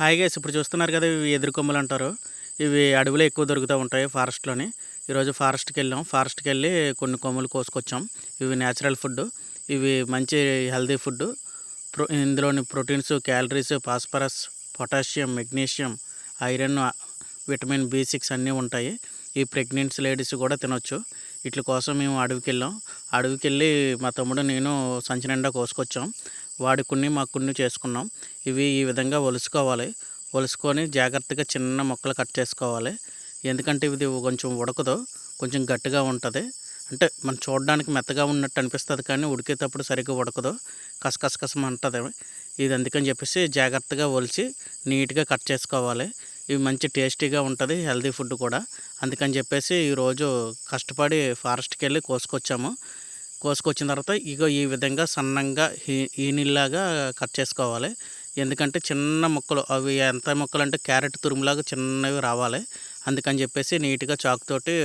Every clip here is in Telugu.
హాయ్ గైస్ ఇప్పుడు చూస్తున్నారు కదా ఇవి ఎదురు కొమ్మలు అంటారు. ఇవి అడవిలో ఎక్కువ దొరుకుతూ ఉంటాయి ఫారెస్ట్లోని. ఈరోజు ఫారెస్ట్కి వెళ్ళాం. ఫారెస్ట్కి వెళ్ళి కొన్ని కొమ్మలు కోసుకొచ్చాం. ఇవి న్యాచురల్ ఫుడ్ ఇవి మంచి హెల్దీ ఫుడ్ ప్రో ఇందులోని proteins calories phosphorus potassium magnesium iron vitamin B six అన్నీ ఉంటాయి. ఈ ప్రెగ్నెంట్స్ లేడీస్ కూడా తినొచ్చు. వీటి కోసం మేము అడవికి వెళ్ళాం. అడవికి వెళ్ళి మా తమ్ముడు నేను సంచి నిండా కోసుకొచ్చాం. వాడి కొన్ని మా కొన్ని చేసుకున్నాం. ఇవి ఈ విధంగా ఒలుసుకోవాలి. ఒలుసుకొని జాగ్రత్తగా చిన్న మొక్కలు కట్ చేసుకోవాలి. ఎందుకంటే ఇది కొంచెం ఉడకదు కొంచెం గట్టిగా ఉంటుంది. అంటే మనం చూడడానికి మెత్తగా ఉన్నట్టు అనిపిస్తుంది కానీ ఉడికేటప్పుడు సరిగ్గా ఉడకదు. కసకసకసం అంటుంది ఇది అందుకని చెప్పేసి జాగ్రత్తగా ఒలిచి నీట్గా కట్ చేసుకోవాలి. ఇవి మంచి టేస్టీగా ఉంటుంది హెల్తీ ఫుడ్ కూడా. అందుకని చెప్పేసి ఈరోజు కష్టపడి ఫారెస్ట్కి వెళ్ళి కోసుకొచ్చాము. కోసుకొచ్చిన తర్వాత ఇగో ఈ విధంగా సన్నంగా ఈ- ఈనిల్లాగా కట్ చేసుకోవాలి. ఎందుకంటే చిన్న ముక్కలు అవి ఎంత ముక్కలు అంటే క్యారెట్ తురుములాగా చిన్నవి రావాలి. అందుకని చెప్పేసి నీట్గా చాకుతోటి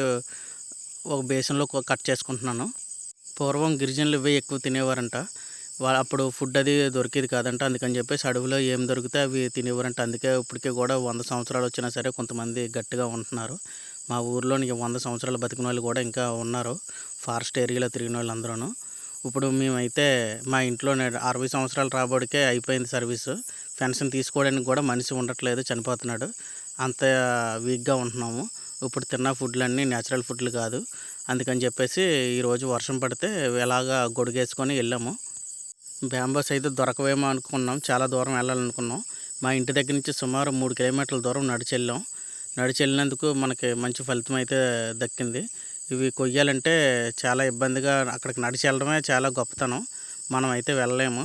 ఒక బేసన్లో కట్ చేసుకుంటున్నాను. పూర్వం గిరిజనులు ఇవే ఎక్కువ తినేవారంట. వాళ్ళు అప్పుడు ఫుడ్ అది దొరికేది కాదంట. అందుకని చెప్పేసి అడవిలో ఏం దొరికితే అవి తినేవారంట. అందుకే ఇప్పటికే కూడా వంద సంవత్సరాలు వచ్చినా సరే కొంతమంది గట్టిగా ఉంటున్నారు. మా ఊర్లోని వంద సంవత్సరాలు బతికిన వాళ్ళు కూడా ఇంకా ఉన్నారు. ఫారెస్ట్ ఏరియాలో తిరిగిన వాళ్ళు అందరూ ఇప్పుడు మేమైతే మా ఇంట్లో అరవై సంవత్సరాలు రాబడికే అయిపోయింది సర్వీసు. పెన్షన్ తీసుకోవడానికి కూడా మనిషి ఉండట్లేదు చనిపోతున్నాడు. అంత వీక్గా ఉంటున్నాము. ఇప్పుడు తిన్న ఫుడ్లన్నీ న్యాచురల్ ఫుడ్లు కాదు. అందుకని చెప్పేసి ఈరోజు వర్షం పడితే ఎలాగా గొడుగేసుకొని వెళ్ళాము. బ్యాంబోస్ అయితే దొరకవేమో అనుకున్నాం. చాలా దూరం వెళ్ళాలనుకున్నాం. మా ఇంటి దగ్గర నుంచి సుమారు మూడు కిలోమీటర్ల దూరం నడిచి వెళ్ళాం నడిచి వెళ్ళినందుకు మనకి మంచి ఫలితం అయితే దక్కింది. ఇవి కొయ్యాలంటే చాలా ఇబ్బందిగా అక్కడికి నడిచి వెళ్ళడమే చాలా గొప్పతనం. మనం అయితే వెళ్ళలేము.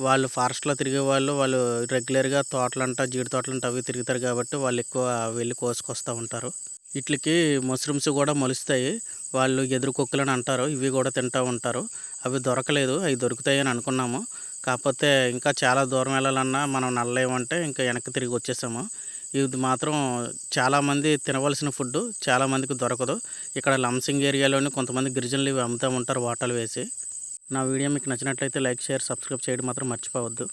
వాళ్ళు ఫారెస్ట్లో తిరిగే వాళ్ళు వాళ్ళు రెగ్యులర్గా తోటలంట జీడి తోటలంట అవి తిరుగుతారు కాబట్టి వాళ్ళు ఎక్కువ వెళ్ళి కోసుకొస్తూ ఉంటారు. వీటికి మష్రూమ్స్ కూడా మొలుస్తాయి. వాళ్ళు ఎదురు కుక్కలని అంటారు. ఇవి కూడా తింటూ ఉంటారు. అవి దొరకలేదు. అవి దొరుకుతాయి అని అనుకున్నాము. కాకపోతే ఇంకా చాలా దూరం వెళ్ళాలన్నా మనం నల్లలేమంటే ఇంకా వెనక్కి తిరిగి వచ్చేసాము. ఇది మాత్రం చాలామంది తినవలసిన ఫుడ్ చాలామందికి దొరకదు. ఇక్కడ లంసింగ్ ఏరియాలోని కొంతమంది గిరిజనులు ఇవి అమ్ముతూ ఉంటారు వాటలు వేసి. నా వీడియో మీకు నచ్చినట్లయితే లైక్ షేర్ సబ్స్క్రైబ్ చేయడం మాత్రం మర్చిపోవద్దు.